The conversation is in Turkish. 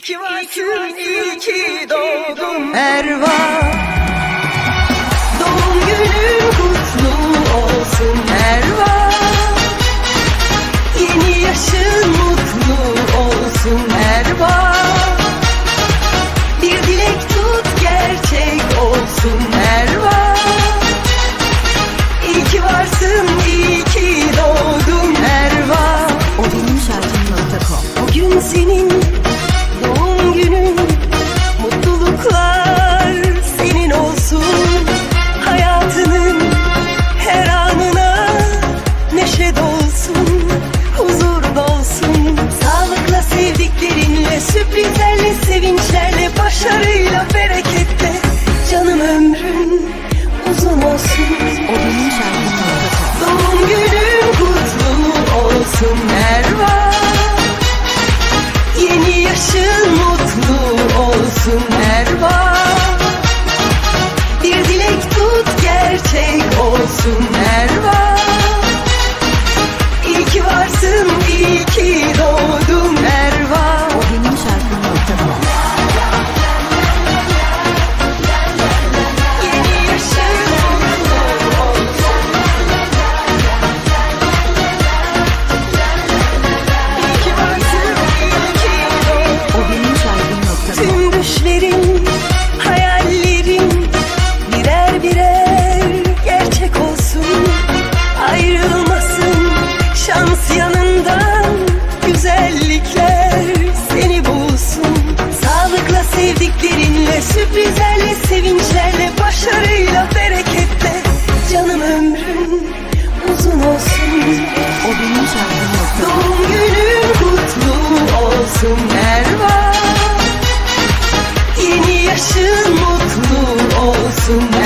İyi ki varsın, iyi ki doğdun Erva. Doğum günün kutlu olsun. Erva. Yeni yaşın mutlu olsun. Erva. Bir dilek tut gerçek olsun. Erva. İyi ki varsın, iyi ki doğdun Erva. O benim şarkım.com Bugün senin olsun Erva Yeni yaşın mutlu olsun Erva güzellikler seni bulsun. Sağlıkla sevdiklerinle, sürprizlerle, sevinçlerle, başarıyla, bereketle. Canım ömrün uzun olsun. O benim şarkım.com Doğum günün kutlu olsun Erva Yeni yaşın mutlu olsun